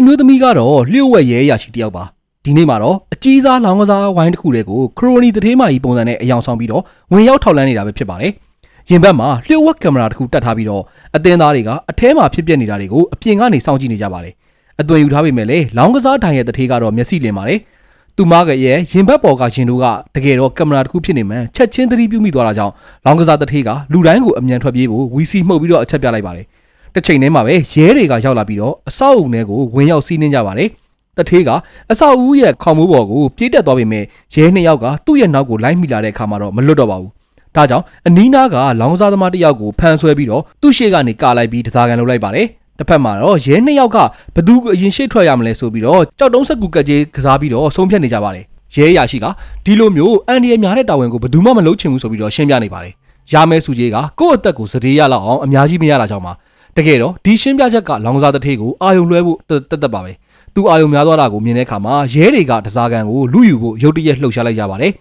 အမျိုးသမီးကတော့လျှို့ဝှက်ရဲအရာရှိတစ်ယောက်ပါဒီနေ့မှာတော့အကြီးစားလောင်ကစားဝိုင်းတစ်ခုတည်းကိုခရိုနီတထေးမကြီးပုံစံနဲ့အယောင်ဆောင်ပြီးတော့ဝင်ရောက်ထောက်လန်းနေတာပဲဖြစ်ပါတယ်ရင်ဘတ်မှာလျှို့ဝှက်ကင်မရာတစ်ခုတက်ထားပြီးတော့အသင်းသားတွေကအထဲမှာဖြစ်ပျက်နေတာတွေကိုအပြင်ကနေစောင့်ကြည့်နေကြပါတယ်အသွင်ယူထားပေမဲ့လည်းလောင်ကစားတိုင်ရဲ့တထေးကတော့မျက်စိလင်ပါတယ်သူမကရဲ့ရင်ဘတ်ပေါ်ကရင်တို့ကတကယ်တော့ကင်မရာတစ်ခုဖြစ်နေမှန်ချက်ချင်းသတိပြုမိသွားတာကြောင့်လောင်ကစားတထေးကလူတိုင်းကိုအမြန်ထွက်ပြေးဖို့ဝီစီမှုတ်ပြီးတော့အချက်ပြလိုက်ပါတယ် တစ်ချိန်တည်းမှာပဲရဲတွေကရောက်လာပြီးတော့အဆောက်အုံထဲကိုဝင်ရောက်စီးနှင်းကြပါတယ်တထေးကအဆောက်အဦရဲ့ခေါင်မိုးပေါ်ကိုပြေးတက်သွားပေမဲ့ရဲနှစ်ယောက်ကသူ့ရဲ့နောက်ကိုလိုက်မိလာတဲ့အခါမှာတော့မလွတ်တော့ပါဘူးဒါကြောင့်အနီးနားကလောင်ကစားသမားတစ်ယောက်ကိုဖမ်းဆွဲပြီးတော့သူ့ရှေ့ကနေကာလိုက်ပြီးတစားကန်လုပ်လိုက်ပါတယ်တစ်ဖက်မှာတော့ရဲနှစ်ယောက်ကဘသူအရင်ရှေ့ထွက်ရမလဲဆိုပြီးတော့ကြောက်တုံးစက်ကူကကြေးကစားပြီးတော့ဆုံးဖြတ်နေကြပါတယ်ရဲရရှိကဒီလိုမျိုးအန်ဒီရများတဲ့တာဝန်ကိုဘယ်သူမှမလုပ်ချင်ဘူးဆိုပြီးတော့ရှင်းပြနေပါတယ်ရမဲစုကြီးကကိုယ့်အသက်ကိုစတေးရလောက်အောင်အများကြီးမရတာကြောင့်ပါ တကယ်တော့ဒီရှင်းပြချက်ကလောင်ကစားတစ်ထေးကိုအာယုံလွှဲဖို့တက်တက်ပါပဲသူအာယုံများသွားတာကိုမြင်တဲ့အခါမှာရဲတွေကတစားကန်ကိုလူယူဖို့ရုတ်တရက်လှုပ်ရှားလိုက်ကြပါတယ်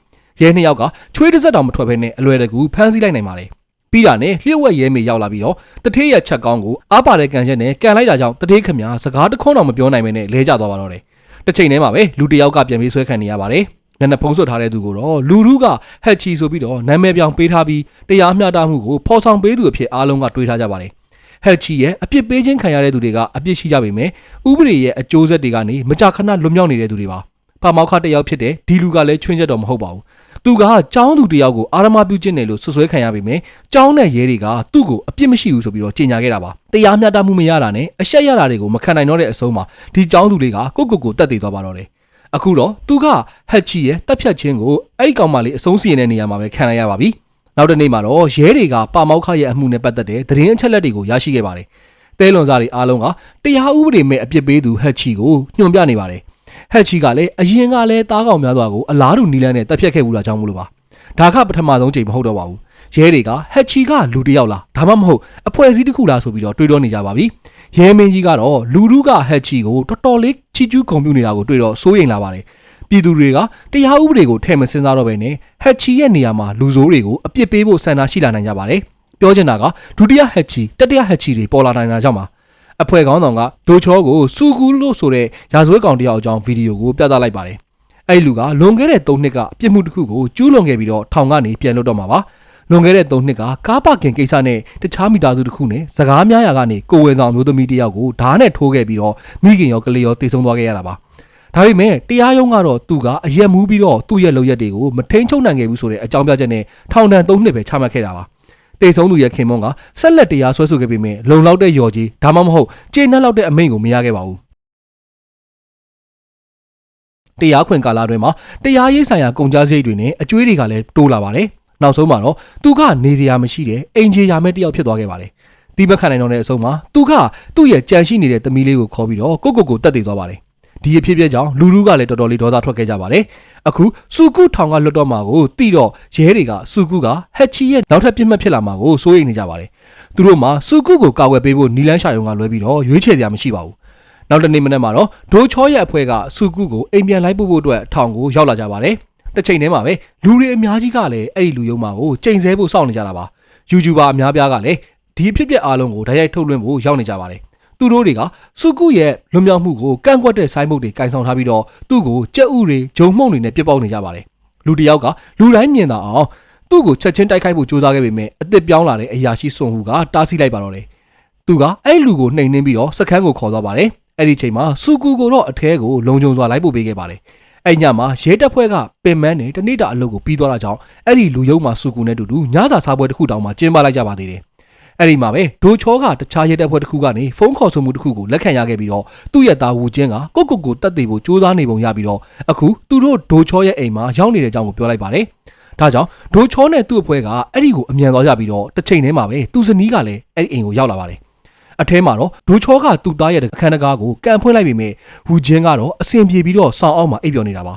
ရဲနှစ်ယောက်ကချွေးတစ်စက်တောင်မထွက်ဘဲနဲ့အလွယ်တကူဖမ်းဆီးလိုက်နိုင်ပါတယ်ပြီးတာနဲ့လျှို့ဝှက်ရဲမေရောက်လာပြီးတော့တထေးရဲ့ချက်ကောင်းကိုအားပါတဲ့ကန်ချက်နဲ့ကန်လိုက်တာကြောင့်တထေးခမညာစကားတစ်ခွန်းတော့မပြောနိုင်မနဲ့လဲကျသွားပါတော့တယ်တစ်ချိန်တည်းမှာပဲလူတစ်ယောက်ကပြန်ပြီးဆွဲခံနေရပါတယ်မျက်နှာဖုံးဆွထားတဲ့သူကိုတော့လူလူကဟက်ချီဆိုပြီးတော့နာမည်ပြောင်ပေးထားပြီးတရားမျှတမှုကိုဖော်ဆောင်ပေးသူအဖြစ်အားလုံးကတွေးထားကြပါတယ် ဟက်ချီရဲ့အပြစ်ပေးခြင်းခံရတဲ့သူတွေကအပြစ်ရှိကြပေမဲ့ဥပဒေရဲ့အကျိုးဆက်တွေကနေမကြာခဏလွတ်မြောက်နေတဲ့သူတွေပါဖမောက်ခတစ်ယောက်ဖြစ်တဲ့ဒီလူကလည်းချွင်းချက်တော့မဟုတ်ပါဘူးသူကចောင်းသူတစ်ယောက်ကိုအာရမပြုကျင့်တယ်လို့ဆွဆွဲခံရပေမဲ့ចောင်းတဲ့ရဲတွေကသူ့ကိုအပြစ်မရှိဘူးဆိုပြီးတော့ကြေညာခဲ့တာပါတရားမျှတမှုမရတာနဲ့အရှက်ရတာတွေကိုမခံနိုင်တော့တဲ့အဆုံးမှာဒီចောင်းသူတွေကကိုကိုကိုတက်တည်သွားပါတော့တယ်အခုတော့သူကဟက်ချီရဲ့တက်ဖြတ်ခြင်းကိုအဲ့ဒီကောင်မလေးအဆုံးစီရင်တဲ့နေရာမှာပဲခံရရပါပြီ နောက်တစ်နေ့မှာတော့ရဲတွေကပါမောက်ခရဲ့အမှုနဲ့ပတ်သက်တဲ့သတင်းအချက်လက်တွေကိုရရှိခဲ့ပါတယ်။တဲလွန်စားတွေအားလုံးကတရားဥပဒေမဲ့အပြစ်ပေးသူဟက်ချီကိုညွှန်ပြနေပါတယ်။ဟက်ချီကလည်းအရင်ကလည်းတားကောင်များစွာကိုအလားတူနီလန်းနဲ့တပ်ဖြတ်ခဲ့ဘူးလားကြောင်းမလို့ပါ။ဒါကပထမဆုံးချိန်မဟုတ်တော့ပါဘူး။ရဲတွေကဟက်ချီကလူတစ်ယောက်လားဒါမှမဟုတ်အဖွဲ့အစည်းတစ်ခုလားဆိုပြီးတော့တွေးတောနေကြပါပြီ။ရဲမင်းကြီးကတော့လူလူကဟက်ချီကိုတော်တော်လေးချီကျူးဂုံပြူနေတာကိုတွေ့တော့စိုးရိမ်လာပါတယ်။ ပြည်သူတွေကတရားဥပဒေကိုထဲ့မစင်စားတော့ဘဲနဲ့ဟက်ချီရဲ့နေရာမှာလူဆိုးတွေကိုအပြစ်ပေးဖို့ဆန္ဒရှိလာနိုင်ကြပါတယ်။ပြောချင်တာကဒုတိယဟက်ချီတတိယဟက်ချီတွေပေါ်လာနိုင်တာကြောင့်ပါ။အဖွဲ့ကောင်းဆောင်ကဒိုချောကိုစူကူလို့ဆိုတဲ့ရာဇဝတ်ကောင်တယောက်အကြောင်းဗီဒီယိုကိုပြသလိုက်ပါတယ်။အဲ့လူကလွန်ခဲ့တဲ့၃နှစ်ကအပြစ်မှုတစ်ခုကိုကျူးလွန်ခဲ့ပြီးတော့ထောင်ကနေပြန်လွတ်တော့မှာပါ။လွန်ခဲ့တဲ့၃နှစ်ကကားပါကင်ကိစ္စနဲ့တခြားမိသားစုတစ်ခုနဲ့စကားများရာကနေကိုဝယ်ဆောင်မျိုးသမီးတယောက်ကိုဓာတ်နဲ့ထိုးခဲ့ပြီးတော့မိခင်ရောကလေးရောတေဆုံးသွားခဲ့ရတာပါ။ ဒါပေမဲ့တရားရုံးကတော့သူကအရက်မူးပြီးတော့သူ့ရဲ့လုပ်ရက်တွေကိုမထိန်ချုပ်နိုင်ခဲ့ဘူးဆိုတဲ့အကြောင်းပြချက်နဲ့ထောင်ဒဏ်၃နှစ်ပဲချမှတ်ခဲ့တာပါတေဆုံးသူရဲ့ခင်မွန်းကဆက်လက်တရားစွဲဆိုခဲ့ပေမဲ့လုံလောက်တဲ့ယော်ကြီးဒါမှမဟုတ်ကျေနပ်လောက်တဲ့အမိန့်ကိုမရခဲ့ပါဘူးတရားခွင်ကာလအတွင်းမှာတရားရေးဆိုင်ရာကုန်ကြမ်းစရိတ်တွေနဲ့အကျွေးတွေကလည်းတိုးလာပါတယ်နောက်ဆုံးမှာတော့သူကနေစရာမရှိတဲ့အိမ်ကြီးရာမဲ့တယောက်ဖြစ်သွားခဲ့ပါတယ်ဒီမခံနိုင်တော့တဲ့အဆုံးမှာသူကသူ့ရဲ့ကြံရှိနေတဲ့သမီးလေးကိုခေါ်ပြီးတော့ကိုကိုကိုတက်တည်သွားပါတယ် ဒီအဖြစ်အပျက်ကြောင့်လူလူကလည်းတော်တော်လေးဒေါသထွက်ခဲ့ကြပါတယ်အခုစုကုထောင်ကလွတ်တော့မှာကိုတိတော့ရဲတွေကစုကုကဟက်ချီရဲ့နောက်ထပ်ပြစ်မှတ်ဖြစ်လာမှာကိုစိုးရိမ်နေကြပါတယ်သူတို့မှာစုကုကိုကာကွယ်ပေးဖို့နီလန်းရှာယုံကလွဲပြီးတော့ရွေးချယ်စရာမရှိပါဘူးနောက်တစ်နေ့မနေ့မှာတော့ဒိုချောရဲ့အဖွဲ့ကစုကုကိုအိမ်ပြန်လိုက်ပို့ဖို့အတွက်ထောင်ကိုရောက်လာကြပါတယ်တစ်ချိန်တည်းမှာပဲလူတွေအများကြီးကလည်းအဲ့ဒီလူယုံမှာကိုချိန်ဆဖို့စောင့်နေကြတာပါ YouTuber အများပြားကလည်းဒီဖြစ်ပျက်အားလုံးကိုဓာတ်ရိုက်ထုတ်လွှင့်ဖို့ရောက်နေကြပါတယ် သူတို့တွေကစုကုရဲ့လွန်မြောက်မှုကိုကန့်ကွက်တဲ့ဆိုင်းဘုတ်တွေကင်ဆောင်ထားပြီးတော့သူ့ကိုကြက်ဥတွေဂျုံမှုန့်တွေနဲ့ပြစ်ပေါက်နေကြပါတယ်လူတစ်ယောက်ကလူတိုင်းမြင်တာအောင်သူ့ကိုချက်ချင်းတိုက်ခိုက်ဖို့ကြိုးစားခဲ့ပေမဲ့အစ်စ်ပြောင်းလာတဲ့အရာရှိစွန်ဟူကတားဆီးလိုက်ပါတော့တယ်သူကအဲ့လူကိုနှိမ်နှင်းပြီးတော့စခန်းကိုခေါ်သွားပါတယ်အဲ့ဒီချိန်မှာစုကူကိုတော့အထဲကိုလုံခြုံစွာလိုက်ပို့ပေးခဲ့ပါတယ်အဲ့ညမှာရဲတပ်ဖွဲ့ကပင်မန်းနဲ့တနေ့တာအလုပ်ကိုပြီးသွားတာကြောင့်အဲ့ဒီလူယုံမှာစုကူနဲ့တူတူညစာစားပွဲတစ်ခုတောင်မှကျင်းပလိုက်ကြပါသေးတယ် အဲ့ဒီမှာပဲဒိုချောကတခြားရဲတပ်ဖွဲ့တစ်ခုကနေဖုန်းခေါ်ဆိုမှုတစ်ခုကိုလက်ခံရခဲ့ပြီးတော့သူ့ရဲ့သားဝူချင်းကကိုကိုကိုတက်သေးဖို့စူးစမ်းနေပုံရပြီးတော့အခုသူတို့ဒိုချောရဲ့အိမ်မှာရောက်နေတဲ့အကြောင်းကိုပြောလိုက်ပါတယ်ဒါကြောင့်ဒိုချောနဲ့သူ့အဖွဲ့ကအဲ့ဒီကိုအမြန်သွားကြပြီးတော့တစ်ချိန်တည်းမှာပဲသူ့ဇနီးကလည်းအဲ့ဒီအိမ်ကိုရောက်လာပါတယ်အထဲမှာတော့ဒိုချောကသူ့သားရဲ့အခန်းတကားကိုကန်ဖွင့်လိုက်ပေမဲ့ဝူချင်းကတော့အဆင်ပြေပြီးတော့ဆောင်းအောက်မှာအိပ်ပျော်နေတာပါ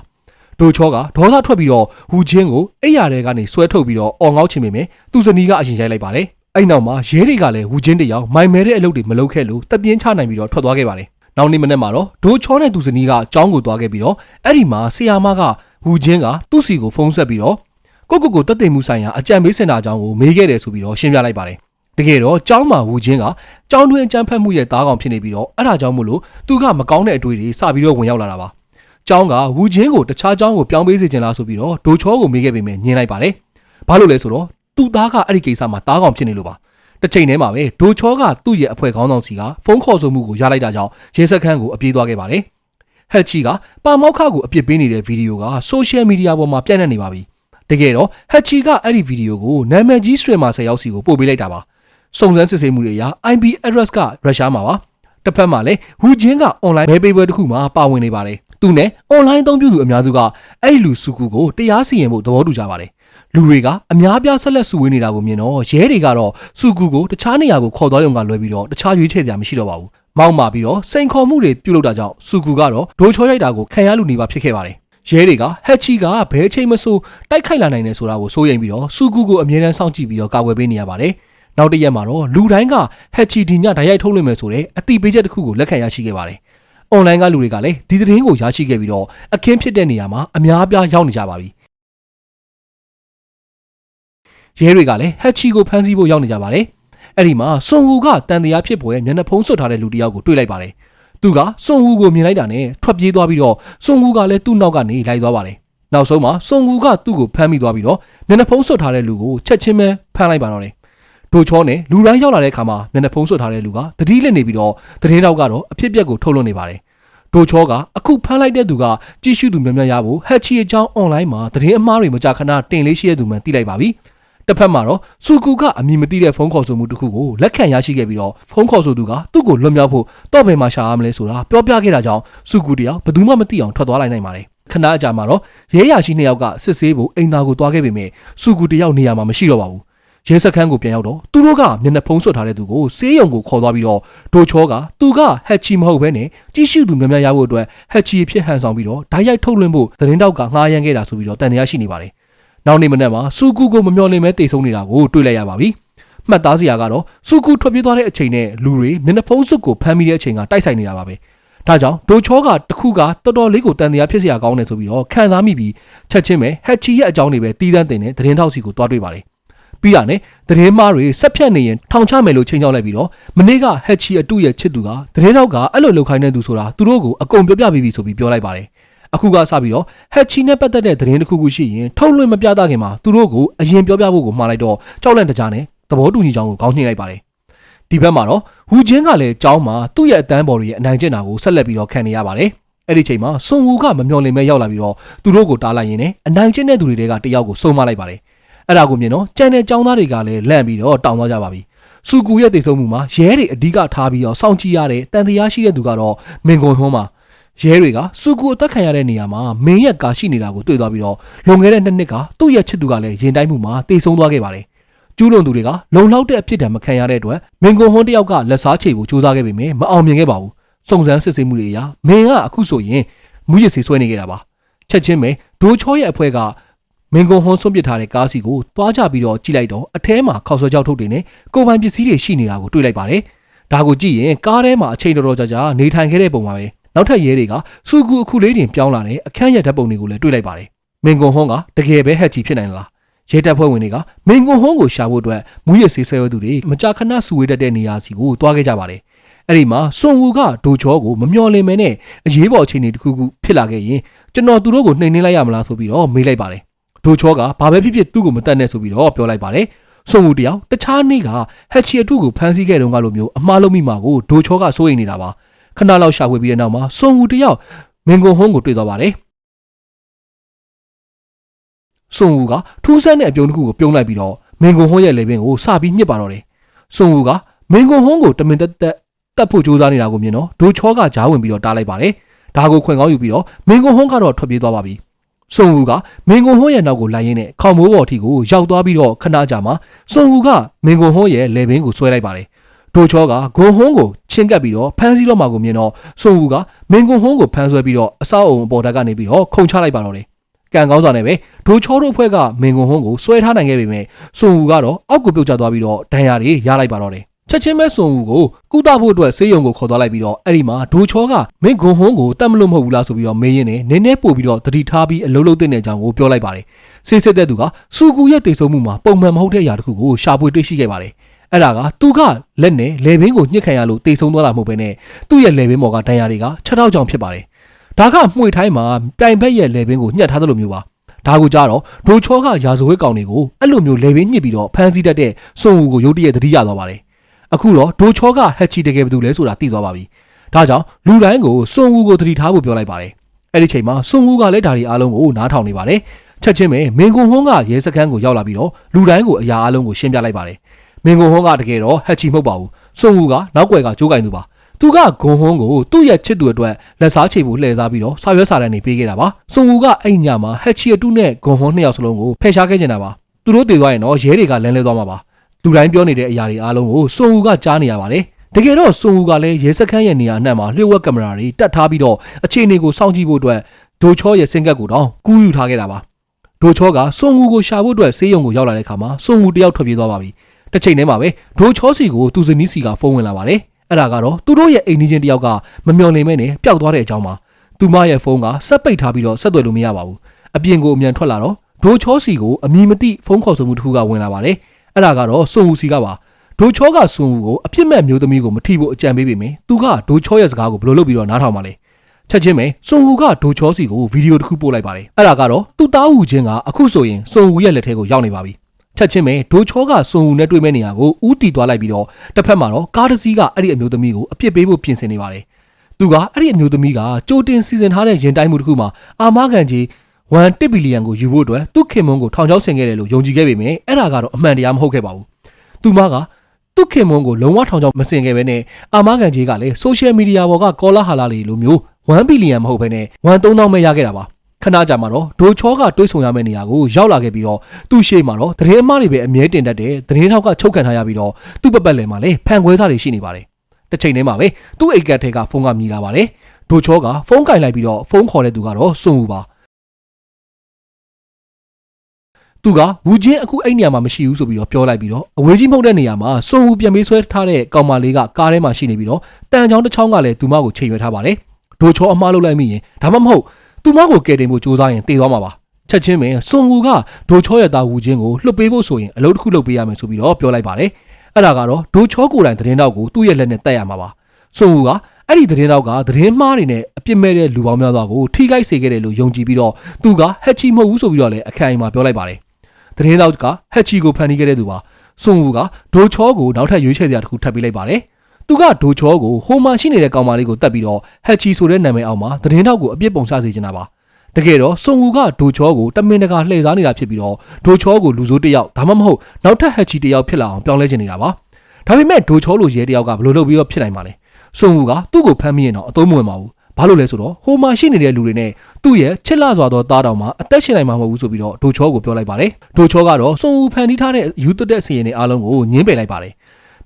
ဒိုချောကဒေါသထွက်ပြီးတော့ဝူချင်းကိုအိယာထဲကနေဆွဲထုတ်ပြီးတော့အော်ငေါ့ချင်ပေမဲ့သူ့ဇနီးကအရင်ရိုက်လိုက်ပါတယ် အဲ့နောက်မှာရဲတွေကလည်းဝူချင်းတယောက်မိုင်မဲတဲ့အလုပ်တွေမလုပ်ခဲ့လို့တပ်ပြင်းချနိုင်ပြီးတော့ထွက်သွားခဲ့ပါတယ်နောက်နေ့မနေ့မှာတော့ဒိုချောနဲ့သူဇနီးကအကြောင်းကိုသွားခဲ့ပြီးတော့အဲ့ဒီမှာဆီယာမကဝူချင်းကသူ့စီကိုဖုန်းဆက်ပြီးတော့ကိုကိုကိုတက်သိမ်မှုဆိုင်ရာအကြံပေးစင်တာအကြောင်းကိုမေးခဲ့တယ်ဆိုပြီးတော့ရှင်းပြလိုက်ပါတယ်တကယ်တော့ကျောင်းမှာဝူချင်းကကျောင်းတွင်းအကြမ်းဖက်မှုရဲ့တားကောင်ဖြစ်နေပြီးတော့အဲ့ဒါကြောင့်မို့လို့သူကမကောင်းတဲ့အတွေ့အကြုံတွေစပြီးတော့ဝင်ရောက်လာတာပါကျောင်းကဝူချင်းကိုတခြားကျောင်းကိုပြောင်းပေးစေချင်လားဆိုပြီးတော့ဒိုချောကိုမေးခဲ့ပေမဲ့ညင်းလိုက်ပါတယ်ဘာလို့လဲဆိုတော့ သူ့သားကအဲ့ဒီကိစ္စမှာတားကောင်ဖြစ်နေလို့ပါတစ်ချိန်တည်းမှာပဲဒိုချောကသူ့ရဲ့အဖွဲ့ခေါင်းဆောင်စီကဖုန်းခေါ်ဆိုမှုကိုရလိုက်တာကြောင့်ရဲစခန်းကိုအပြေးသွားခဲ့ပါတယ်ဟက်ချီကပါမောက်ခကိုအပြစ်ပေးနေတဲ့ဗီဒီယိုကဆိုရှယ်မီဒီယာပေါ်မှာပြန့်နှံ့နေပါပြီတကယ်တော့ဟက်ချီကအဲ့ဒီဗီဒီယိုကိုနာမည်ကြီးစထရီမာဆယ်ယောက်စီကိုပို့ပေးလိုက်တာပါစုံစမ်းစစ်ဆေးမှုတွေအရ IP address ကရုရှားမှာပါတစ်ဖက်မှာလည်းဝူဂျင်းက online မဲပေးပွဲတစ်ခုမှာပါဝင်နေပါတယ်သူနဲ့ online အသုံးပြုသူအများစုကအဲ့ဒီလူစုကူကိုတရားစီရင်ဖို့သဘောတူကြပါတယ် လူတွေကအများပြားဆက်လက်စုဝေးနေတာကိုမြင်တော့ရဲတွေကတော့စုကူကိုတခြားနေရာကိုခေါ်သွားရုံကလွဲပြီးတော့တခြားရွေးချယ်စရာမရှိတော့ပါဘူးမောက်မာပြီးတော့စိန်ခေါ်မှုတွေပြုလုပ်တာကြောင့်စုကူကတော့ဒိုချောရိုက်တာကိုခံရလူနေပါဖြစ်ခဲ့ပါတယ်ရဲတွေကဟက်ချီကဘဲချိန်မဆိုတိုက်ခိုက်လာနိုင်တယ်ဆိုတာကိုစိုးရိမ်ပြီးတော့စုကူကိုအမြဲတမ်းစောင့်ကြည့်ပြီးတော့ကာကွယ်ပေးနေရပါတယ်။နောက်တစ်ရက်မှာတော့လူတိုင်းကဟက်ချီဒီညဓာတ်ရိုက်ထုတ်လွှင့်မယ်ဆိုတဲ့အတိပေးချက်တစ်ခုကိုလက်ခံရရှိခဲ့ပါတယ်။ online ကလူတွေကလည်းဒီသတင်းကိုရရှိခဲ့ပြီးတော့အခင်းဖြစ်တဲ့နေရာမှာအများအပြားရောက်နေကြပါပြီ။ ရဲတွေကလည်းဟက်ချီကိုဖမ်းဆီးဖို့ရောက်နေကြပါတယ်။အဲ့ဒီမှာစွန်ဝူကတန်တရားဖြစ်ပေါ်ရဲ့မျက်နှာဖုံးဆွတ်ထားတဲ့လူတစ်ယောက်ကိုတွေ့လိုက်ပါတယ်။သူကစွန်ဝူကိုမြင်လိုက်တာနဲ့ထွက်ပြေးသွားပြီးတော့စွန်ဝူကလည်းသူ့နောက်ကနေလိုက်သွားပါတယ်။နောက်ဆုံးမှာစွန်ဝူကသူ့ကိုဖမ်းမိသွားပြီးတော့မျက်နှာဖုံးဆွတ်ထားတဲ့လူကိုချက်ချင်းပဲဖမ်းလိုက်ပါတော့တယ်။ဒိုချောနဲ့လူတိုင်းရောက်လာတဲ့အခါမှာမျက်နှာဖုံးဆွတ်ထားတဲ့လူကတတိလက်နေပြီးတော့တရင်တော့ကတော့အဖြစ်အပျက်ကိုထုတ်လွှင့်နေပါတယ်။ဒိုချောကအခုဖမ်းလိုက်တဲ့သူကကြည့်ရှုသူများများရဖို့ဟက်ချီအကြောင်း online မှာတရင်အမှားတွေမကြာခဏတင်လေးရှိတဲ့သူမှန်သိလိုက်ပါပြီ။ တစ်ဖက်မှာတော့စူကူကအမည်မသိတဲ့ဖုန်းခေါ်ဆိုမှုတစ်ခုကိုလက်ခံရရှိခဲ့ပြီးတော့ဖုန်းခေါ်ဆိုသူကသူ့ကိုလွတ်မြောက်ဖို့တော့ဘယ်မှာရှာရမလဲဆိုတာပြောပြခဲ့တာကြောင့်စူကူတယောက်ဘယ်သူမှမသိအောင်ထွက်သွားလိုက်နိုင်ပါတယ်ခဏအကြာမှာတော့ရဲရရှိနှစ်ယောက်ကစစ်ဆေးဖို့အိမ်သားကိုသွားခဲ့ပေမဲ့စူကူတယောက်နေရာမှာမရှိတော့ပါဘူးရဲစခန်းကိုပြန်ရောက်တော့သူတို့ကမျက်နှာဖုံးဆွတ်ထားတဲ့သူကိုဆေးရုံကိုခေါ်သွားပြီးတော့ဒိုချောကသူကဟက်ချီမဟုတ်ဘဲနဲ့ကြည့်ရှုသူများများရဖို့အတွက်ဟက်ချီဖြစ်ဟန်ဆောင်ပြီးတော့ဓာတ်ရိုက်ထုတ်လွှင့်ဖို့သတင်းတောက်ကငှားရမ်းခဲ့တာဆိုပြီးတော့တန်တရားရှိနေပါတယ် နောက်နေ့မနက်မှာစူကူကိုမမျှော်လင့်မဲတိတ်ဆုံးနေတာကိုတွေ့လိုက်ရပါပြီ။မှတ်သားစရာကတော့စူကူထွက်ပြေးသွားတဲ့အချိန်နဲ့လူတွေမျက်နှာဖုံးစွပ်ကိုဖမ်းမိတဲ့အချိန်ကတိုက်ဆိုင်နေတာပါပဲ။ဒါကြောင့်ဒိုချောကတခုကတော်တော်လေးကိုတန်တရားဖြစ်စရာကောင်းတယ်ဆိုပြီးတော့ခံစားမိပြီးချက်ချင်းပဲဟက်ချီရဲ့အကြောင်းတွေပဲတီးတန်းတင်တဲ့သတင်းထောက်စီကိုတွားတွေ့ပါတယ်။ပြီးတာနဲ့သတင်းမားတွေဆက်ဖြတ်နေရင်ထောင်ချမယ်လို့ချိန်ချောက်လိုက်ပြီးတော့မနေ့ကဟက်ချီအတုရဲ့ချစ်သူကသတင်းတော့ကအဲ့လိုလောက်ခိုင်းတဲ့သူဆိုတာသူတို့ကိုအကုန်ပြောပြပြီးပြီဆိုပြီးပြောလိုက်ပါတယ် အခုကစပြီးတော့ဟက်ချီနဲ့ပတ်သက်တဲ့သတင်းတစ်ခုခုရှိရင်ထုတ်လွှင့်မပြသခင်မှာသူတို့ကိုအရင်ပြောပြဖို့ကိုမှားလိုက်တော့ကြောက်လန့်တကြားနဲ့သဘောတူညီကြောင်းကိုခေါင်းညှိလိုက်ပါတယ်ဒီဘက်မှာတော့ဟူချင်းကလည်းကြောင်းမှာသူ့ရဲ့အတန်းဘော်တွေရဲ့အနိုင်ကျင့်တာကိုဆက်လက်ပြီးတော့ခံနေရပါတယ်အဲ့ဒီချိန်မှာစွန်ဝူကမမျော်လင့်မဲရောက်လာပြီးတော့သူတို့ကိုတားလိုက်ရင်းနဲ့အနိုင်ကျင့်တဲ့သူတွေကတယောက်ကိုစုံမလိုက်ပါတယ်အဲ့ဒါကိုမြင်တော့ကြံတဲ့ចောင်းသားတွေကလည်းလန့်ပြီးတော့တောင်းသွားကြပါပြီစူကူရဲ့တိတ်ဆုံးမှုမှာရဲတွေအဓိကထားပြီးတော့စောင့်ကြည့်ရတဲ့တန်တရားရှိတဲ့သူကတော့မင်ကွန်ဟွန်းမှာ ရဲတွေကစူကူအသက်ခံရတဲ့နေရာမှာမင်းရက်ကာရှိနေတာကိုတွေ့သွားပြီးတော့လွန်ခဲ့တဲ့နှစ်နှစ်ကသူ့ရဲ့ချစ်သူကလည်းရင်တိုင်းမှုမှာတိတ်ဆုံးသွားခဲ့ပါတယ်ကျူးလွန်သူတွေကလုံလောက်တဲ့အဖြစ်တံမခံရတဲ့အတွက်မင်ကွန်ဟွန်းတယောက်ကလက်စားချေဖို့ကြိုးစားခဲ့ပေမဲ့မအောင်မြင်ခဲ့ပါဘူးစုံစမ်းစစ်ဆေးမှုတွေအရမင်းကအခုဆိုရင်မူရစ်စီဆွဲနေခဲ့တာပါချက်ချင်းပဲဒိုချောရဲ့အဖွဲ့ကမင်ကွန်ဟွန်းဆွန့်ပစ်ထားတဲ့ကားစီကိုတွားကြပြီးတော့ကြည့်လိုက်တော့အထဲမှာခောက်ဆွဲကြောက်ထုတ်တွေနဲ့ကိုပိုင်ပစ္စည်းတွေရှိနေတာကိုတွေ့လိုက်ပါတယ်ဒါကိုကြည့်ရင်ကားထဲမှာအချိန်တော်တော်ကြာကြာနေထိုင်ခဲ့တဲ့ပုံပါပဲ နောက်ထပ်ရဲတွေကစူကူအခုလေးတင်ပြောင်းလာတဲ့အခန်းရဓာတ်ပုံတွေကိုလည်းတွေ့လိုက်ပါတယ်မင်ကွန်ဟွန်းကတကယ်ပဲဟက်ချီဖြစ်နိုင်လားရဲတပ်ဖွဲ့ဝင်တွေကမင်ကွန်ဟွန်းကိုရှာဖို့အတွက်မူရစ်ဆေးဆဲဝဲသူတွေမကြာခဏစုဝေးတတ်တဲ့နေရာစီကိုတွားခဲ့ကြပါတယ်အဲ့ဒီမှာစွန်ဝူကဒိုချောကိုမမျော်လင့်မဲနဲ့အရေးပေါ်အခြေအနေတစ်ခုခုဖြစ်လာခဲ့ရင်ကျွန်တော်သူတို့ကိုနှိမ်နှင်းလိုက်ရမလားဆိုပြီးတော့မေးလိုက်ပါတယ်ဒိုချောကဘာပဲဖြစ်ဖြစ်သူ့ကိုမတတ်နဲ့ဆိုပြီးတော့ပြောလိုက်ပါတယ်စွန်ဝူတယောက်တခြားနေ့ကဟက်ချီအထုကိုဖမ်းဆီးခဲ့တုန်းကလိုမျိုးအမှားလုံးမိမှာကိုဒိုချောကစိုးရိမ်နေတာပါ ခဏလောက်ရှာဖွေပြီးတဲ့နောက်မှာစွန်ဝူတယောက်မင်ကွန်ဟွန်းကိုတွေ့သွားပါတယ်စွန်ဝူကထူးဆန်းတဲ့အပြုံးတစ်ခုကိုပြုံးလိုက်ပြီးတော့မင်ကွန်ဟွန်းရဲ့လေပင်ကိုစပြီးညှစ်ပါတော့တယ်စွန်ဝူကမင်ကွန်ဟွန်းကိုတမင်တက်တက်တက်ဖို့ကြိုးစားနေတာကိုမြင်တော့ဒိုချောကဂျားဝင်ပြီးတော့တားလိုက်ပါတယ်ဒါကိုခွင်ကောင်းယူပြီးတော့မင်ကွန်ဟွန်းကတော့ထွက်ပြေးသွားပါပြီစွန်ဝူကမင်ကွန်ဟွန်းရဲ့နောက်ကိုလိုက်ရင်းနဲ့ခေါမိုးပေါ်ထိကိုရောက်သွားပြီးတော့ခဏကြာမှာစွန်ဝူကမင်ကွန်ဟွန်းရဲ့လေပင်ကိုဆွဲလိုက်ပါတယ်ဒိုချောကဂွန်ဟွန်းကို ချင်းကပ်ပြီးတော့ဖမ်းဆီးတော့မှကိုမြင်တော့စွန်ဝူကမင်ကွန်ဟွန်းကိုဖမ်းဆွဲပြီးတော့အဆောက်အုံအပေါ်ဓာတ်ကနေပြီးတော့ခုန်ချလိုက်ပါတော့တယ်ကံကောင်းစွာနဲ့ပဲဒိုချောတို့အဖွဲ့ကမင်ကွန်ဟွန်းကိုဆွဲထားနိုင်ခဲ့ပေမဲ့စွန်ဝူကတော့အောက်ကိုပြုတ်ကျသွားပြီးတော့ဒဏ်ရာတွေရလိုက်ပါတော့တယ်ချက်ချင်းပဲစွန်ဝူကိုကုသဖို့အတွက်ဆေးရုံကိုခေါ်သွားလိုက်ပြီးတော့အဲ့ဒီမှာဒိုချောကမင်းဂွန်ဟွန်းကိုတတ်မလို့မဟုတ်ဘူးလားဆိုပြီးတော့မေးရင်းနဲ့နည်းနည်းပို့ပြီးတော့တတိထားပြီးအလုံးလုံးတဲ့အကြောင်းကိုပြောလိုက်ပါတယ်ဆေးစစ်တဲ့သူကစူကူရဲ့တိတ်ဆုံမှုမှာပုံမှန်မဟုတ်တဲ့အရာတစ်ခုကိုရှာဖွေတွေ့ရှိခဲ့ပါတယ် အဲ့ဒါကသူကလက်နဲ့လေဘင်းကိုညှစ်ခံရလို့တိတ်ဆုံးသွားတာမဟုတ်ဘဲနဲ့သူ့ရဲ့လေဘင်းပေါ်ကဒဏ်ရာတွေက6ထောက်ကြောင်ဖြစ်ပါတယ်ဒါကမှွေထိုင်းမှာပြိုင်ဘက်ရဲ့လေဘင်းကိုညှက်ထားသလိုမျိုးပါဒါကိုကြတော့ဒိုချောကရာဇဝတ်ကောင်တွေကိုအဲ့လိုမျိုးလေဘင်းညှစ်ပြီးတော့ဖမ်းဆီးတတ်တဲ့စွန်ဝူကိုရုတ်တရက်သတိရသွားပါတယ်အခုတော့ဒိုချောကဟက်ချီတကယ်ဘာလုပ်လဲဆိုတာသိသွားပါပြီဒါကြောင့်လူတိုင်းကိုစွန်ဝူကိုသတိထားဖို့ပြောလိုက်ပါတယ်အဲ့ဒီချိန်မှာစွန်ဝူကလည်းဒါဒီအားလုံးကိုနားထောင်နေပါတယ်ချက်ချင်းပဲမင်ကွန်ဟွန်းကရဲစခန်းကိုရောက်လာပြီးတော့လူတိုင်းကိုအရာအလုံးကိုရှင်းပြလိုက်ပါတယ် မင်ကွန်ဟွန်းကတကယ်တော့ဟက်ချီမဟုတ်ပါဘူးစွန်ဝူကနောက်ွယ်ကကြိုးကင်သူပါသူကဂွန်ဟွန်းကိုသူ့ရဲ့ချစ်သူအတွက်လက်စားချေဖို့လှည့်စားပြီးတော့ဆာရွက်စာတန်းနေပေးခဲ့တာပါစွန်ဝူကအဲ့ညမှာဟက်ချီအတုနဲ့ဂွန်ဟွန်းနှစ်ယောက်စလုံးကိုဖယ်ရှားခဲ့ကြတာပါသူတို့တည်သွားရင်တော့ရဲတွေကလမ်းလဲသွားမှာပါလူတိုင်းပြောနေတဲ့အရာတွေအားလုံးကိုစွန်ဝူကကြားနေရပါတယ်တကယ်တော့စွန်ဝူကလည်းရဲစခန်းရဲ့နေရာအနှံ့မှာလျှို့ဝှက်ကင်မရာတွေတက်ထားပြီးတော့အခြေအနေကိုစောင့်ကြည့်ဖို့အတွက်ဒိုချောရဲ့စင်ကက်ကိုတော့ကူးယူထားခဲ့တာပါဒိုချောကစွန်ဝူကိုရှာဖို့အတွက်ဆေးရုံကိုရောက်လာတဲ့အခါမှာစွန်ဝူတယောက်ထွက်ပြေးသွားပါပြီ တစ်ချိန်တည်းမှာပဲဒိုချောစီကိုသူဇနီးစီကဖုန်းဝင်လာပါတယ်အဲ့ဒါကတော့သူတို့ရဲ့အိမ်နီးချင်းတယောက်ကမမျှော်လင့်မဲနဲ့ပျောက်သွားတဲ့အကြောင်းပါသူမရဲ့ဖုန်းကဆက်ပိတ်ထားပြီးတော့ဆက်သွယ်လို့မရပါဘူးအပြင်ကိုအမြန်ထွက်လာတော့ဒိုချောစီကိုအမည်မသိဖုန်းခေါ်ဆိုမှုတစ်ခုကဝင်လာပါတယ်အဲ့ဒါကတော့စွန်ဝူစီကပါဒိုချောကစွန်ဝူကိုအပြစ်မဲ့မျိုးသမီးကိုမထိဖို့အကြံပေးပေမယ့်သူကဒိုချောရဲ့စကားကိုဘယ်လိုလုပ်ပြီးတော့နားထောင်ပါလဲချက်ချင်းပဲစွန်ဝူကဒိုချောစီကိုဗီဒီယိုတစ်ခုပို့လိုက်ပါတယ်အဲ့ဒါကတော့သူ့သားဝူချင်းကအခုဆိုရင်စွန်ဝူရဲ့လက်ထဲကိုရောက်နေပါပြီ ချက်ချင်းပဲဒိုချောကစွန်ဝူနဲ့တွေ့မဲ့နေရာကိုဥတီသွားလိုက်ပြီးတော့တစ်ဖက်မှာတော့ကားတစ်စီးကအဲ့ဒီအမျိုးသမီးကိုအပြစ်ပေးဖို့ပြင်ဆင်နေပါတယ်သူကအဲ့ဒီအမျိုးသမီးကကြိုတင်စီစဉ်ထားတဲ့ရင်တိုင်းမှုတစ်ခုမှာအာမခံကြီး1ဘီလီယံကိုယူဖို့အတွက်သူ့ခင်မွန်းကိုထောင်ချောက်ဆင်ခဲ့တယ်လို့ယုံကြည်ခဲ့ပေမယ့်အဲ့ဒါကတော့အမှန်တရားမဟုတ်ခဲ့ပါဘူးသူမကသူ့ခင်မွန်းကိုလုံးဝထောင်ချောက်မဆင်ခဲ့ဘဲနဲ့အာမခံကြီးကလည်းဆိုရှယ်မီဒီယာပေါ်ကကောလာဟာလာတွေလိုမျိုး1ဘီလီယံမဟုတ်ဘဲနဲ့1 3000ပဲရခဲ့တာပါ ခဏကြာမှာတော့ဒိုချောကတွေးဆုံရမယ့်နေရာကိုရောက်လာခဲ့ပြီးတော့သူ့ရှေ့မှာတော့သတင်းအမှားတွေပဲအမြဲတင်တတ်တဲ့သတင်းထောက်ကချုပ်ခံထားရပြီးတော့သူ့ပပတ်လည်မှာလည်းဖန်ခွဲစားတွေရှိနေပါတယ်တစ်ချိန်တည်းမှာပဲသူ့အိတ်ကတ်ထဲကဖုန်းကမြည်လာပါတယ်ဒိုချောကဖုန်းကင်လိုက်ပြီးတော့ဖုန်းခေါ်တဲ့သူကတော့စွန့်ဦးပါသူကဝူချင်းအခုအဲ့နေရာမှာမရှိဘူးဆိုပြီးတော့ပြောလိုက်ပြီးတော့အဝေးကြီးမဟုတ်တဲ့နေရာမှာစွန့်ဦးပြန်ပေးဆွဲထားတဲ့ကောင်မလေးကကားထဲမှာရှိနေပြီးတော့တန်ချောင်းတစ်ချောင်းကလည်းသူမကိုချိန်ရွယ်ထားပါတယ်ဒိုချောအမှားလုပ်လိုက်မိရင်ဒါမှမဟုတ် သူမကိုကယ်တင်ဖို့ကြိုးစားရင်တေသွားမှာပါချက်ချင်းပဲစွန်ဝူကဒိုချောရဲ့သားဝူချင်းကိုလှုပ်ပေးဖို့ဆိုရင်အလုပ်တစ်ခုလုပ်ပေးရမယ်ဆိုပြီးတော့ပြောလိုက်ပါတယ်အဲ့ဒါကတော့ဒိုချောကိုယ်တိုင်သတင်းတော့ကိုသူ့ရဲ့လက်နဲ့တက်ရမှာပါစွန်ဝူကအဲ့ဒီသတင်းတော့ကသတင်းမှားတွေနဲ့အပြစ်မဲ့တဲ့လူပေါင်းများစွာကိုထိခိုက်စေခဲ့တယ်လို့ယုံကြည်ပြီးတော့သူကဟက်ချီမဟုတ်ဘူးဆိုပြီးတော့လည်းအခိုင်အမာပြောလိုက်ပါတယ်သတင်းတော့ကဟက်ချီကိုဖန်တီးခဲ့တဲ့သူပါစွန်ဝူကဒိုချောကိုနောက်ထပ်ရွေးချယ်စရာတစ်ခုထပ်ပေးလိုက်ပါတယ် သူကဒိုချောကိုဟိုမှာရှိနေတဲ့ကောင်မလေးကိုတတ်ပြီးတော့ဟက်ချီဆိုတဲ့နာမည်အောက်မှာသတင်းတော့ကိုအပြစ်ပုံချစေချင်တာပါတကယ်တော့စွန်ဝူကဒိုချောကိုတမင်တကာလှည့်စားနေတာဖြစ်ပြီးတော့ဒိုချောကိုလူဆိုးတစ်ယောက်ဒါမှမဟုတ်နောက်ထပ်ဟက်ချီတစ်ယောက်ဖြစ်လာအောင်ပြောင်းလဲချင်နေတာပါဒါပေမဲ့ဒိုချောလိုရဲတစ်ယောက်ကဘယ်လိုလုပ်ပြီးတော့ဖြစ်နိုင်မှာလဲစွန်ဝူကသူ့ကိုဖမ်းမိရင်တော့အသုံးမဝင်ပါဘူးဘာလို့လဲဆိုတော့ဟိုမှာရှိနေတဲ့လူတွေနဲ့သူ့ရဲ့ချစ်လာစွာသောသားတော်မှာအသက်ရှင်နိုင်မှာမဟုတ်ဘူးဆိုပြီးတော့ဒိုချောကိုပြောလိုက်ပါတယ်ဒိုချောကတော့စွန်ဝူဖန်တီးထားတဲ့ယူသွတ်တဲ့စီရင်တွေအားလုံးကိုညှင်းပယ်လိုက်ပါတယ်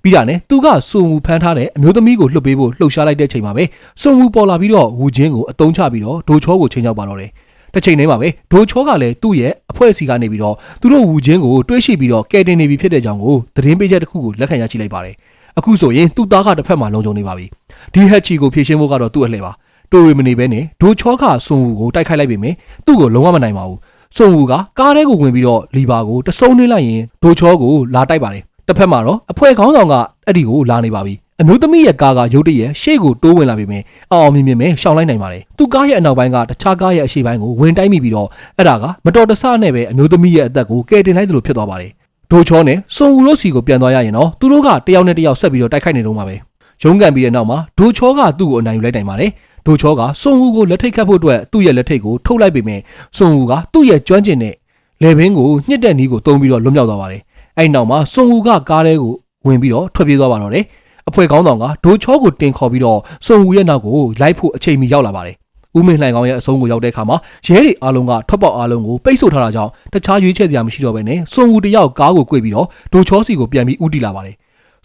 ပြီးတာနဲ့သူကစွန်ဝူဖမ်းထားတဲ့အမျိုးသမီးကိုလှုပ်ပေးဖို့လှုပ်ရှားလိုက်တဲ့ချိန်မှာပဲစွန်ဝူပေါ်လာပြီးတော့ဝူချင်းကိုအတုံးချပြီးတော့ဒိုချောကိုချိန်ချောက်ပါတော့တယ်တစ်ချိန်တည်းမှာပဲဒိုချောကလည်းသူ့ရဲ့အဖွဲ့အစည်းကနေပြီးတော့သူတို့ဝူချင်းကိုတွေးရှိပြီးတော့ကဲတင်နေပြီဖြစ်တဲ့ကြောင့်ကိုသတင်းပေးချက်တစ်ခုကိုလက်ခံရရှိလိုက်ပါတယ်အခုဆိုရင်သူ့သားကတစ်ဖက်မှာလုံခြုံနေပါပြီဒီဟက်ချီကိုဖြည့်ရှင်းဖို့ကတော့သူ့အလှည့်ပါတိုရီမနေပဲနဲ့ဒိုချောကစွန်ဝူကိုတိုက်ခိုက်လိုက်ပေမယ့်သူ့ကိုလုံးဝမနိုင်ပါဘူးစွန်ဝူကကားထဲကိုဝင်ပြီးတော့လီဘာကိုတစုံနှင်းလိုက်ရင်ဒိုချောကိုလာတိုက်ပါတယ် တစ်ဖက်မှာတော့အဖွဲခေါင်းဆောင်ကအဲ့ဒီကိုလာနေပါပြီအမျိုးသမီးရဲ့ကားကရုတ်တရက်ရှေ့ကိုတိုးဝင်လာပြီမယ်အောင်အောင်မြင်မြင်ပဲရှောင်လိုက်နိုင်ပါတယ်သူကားရဲ့အနောက်ပိုင်းကတခြားကားရဲ့အရှေ့ပိုင်းကိုဝင်တိုက်မိပြီးတော့အဲ့ဒါကမတော်တဆနဲ့ပဲအမျိုးသမီးရဲ့အသက်ကိုကယ်တင်လိုက်သလိုဖြစ်သွားပါတယ်ဒိုချောနဲ့စွန်ဝူတို့စီကိုပြန်သွားရရင်တော့သူတို့ကတယောက်နဲ့တယောက်ဆက်ပြီးတော့တိုက်ခိုက်နေတော့မှာပဲရုံးကန်ပြီးတဲ့နောက်မှာဒိုချောကသူ့ကိုအနိုင်ယူလိုက်နိုင်ပါတယ်ဒိုချောကစွန်ဝူကိုလက်ထိတ်ခတ်ဖို့အတွက်သူ့ရဲ့လက်ထိတ်ကိုထုတ်လိုက်ပေမဲ့စွန်ဝူကသူ့ရဲ့ကျွမ်းကျင်တဲ့လေဘင်းကိုညှစ်တဲ့နီးကိုတုံးပြီးတော့လွတ်မြောက်သွားပါတယ် အဲ့နောက်မှာစွန်ဝူကကားထဲကိုဝင်ပြီးတော့ထွက်ပြေးသွားပါတော့တယ်အဖွဲ့ကောင်းဆောင်ကဒိုချောကိုတင်ခေါ်ပြီးတော့စွန်ဝူရဲ့နောက်ကိုလိုက်ဖို့အချိန်မီရောက်လာပါတယ်ဦးမင်းလှိုင်ကောင်းရဲ့အဆုံးကိုရောက်တဲ့အခါမှာရဲတွေအားလုံးကထွက်ပေါက်အားလုံးကိုပိတ်ဆို့ထားတာကြောင့်တခြားရွေးချယ်စရာမရှိတော့ဘဲနဲ့စွန်ဝူတယောက်ကားကို꿰ပြီးတော့ဒိုချောစီကိုပြန်ပြီးဥတီလာပါတယ်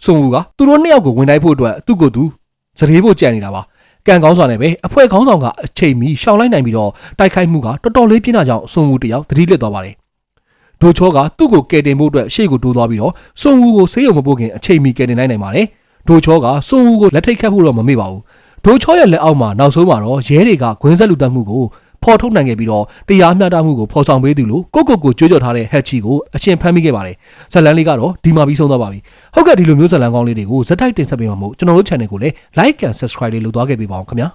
စွန်ဝူကသူတို့နှစ်ယောက်ကိုဝင်တိုက်ဖို့အတွက်သူ့ကိုယ်သူစရေဖို့ကြံနေတာပါကံကောင်းစွာနဲ့ပဲအဖွဲ့ခေါင်းဆောင်ကအချိန်မီရှောင်လိုက်နိုင်ပြီးတော့တိုက်ခိုက်မှုကတော်တော်လေးပြင်းထန်ကြောင်းစွန်ဝူတယောက်သတိလစ်သွားပါတယ် ဒိုချောကသူ့ကိုကယ်တင်ဖို့အတွက်ရှေ့ကိုတိုးသွားပြီးတော့စွန်ဝူကိုဆေးရုံမပို့ခင်အချိန်မီကယ်တင်နိုင်နိုင်ပါတယ်ဒိုချောကစွန်ဝူကိုလက်ထိတ်ခတ်ဖို့တော့မမေ့ပါဘူးဒိုချောရဲ့လက်အောက်မှာနောက်ဆုံးမှာတော့ရဲတွေကဂွင်းဆက်လူတက်မှုကိုဖော်ဖော်ထုတ်နိုင်ခဲ့ပြီးတော့တရားမျှတမှုကိုဖော်ဆောင်ပေးသူလို့ကိုကိုကိုကြွေးကြော်ထားတဲ့ဟက်ချီကိုအရှင်ဖမ်းမိခဲ့ပါတယ်ဇလန်လေးကတော့ဒီမှာပြီးဆုံးသွားပါပြီဟုတ်ကဲ့ဒီလိုမျိုးဇလန်ကောင်းလေးတွေကိုဇက်တိုက်တင်ဆက်ပေးမှာမို့ကျွန်တော်တို့ channel ကိုလည်း like and subscribe လေးလုပ်သွားခဲ့ပေးပါအောင်ခင်ဗျာ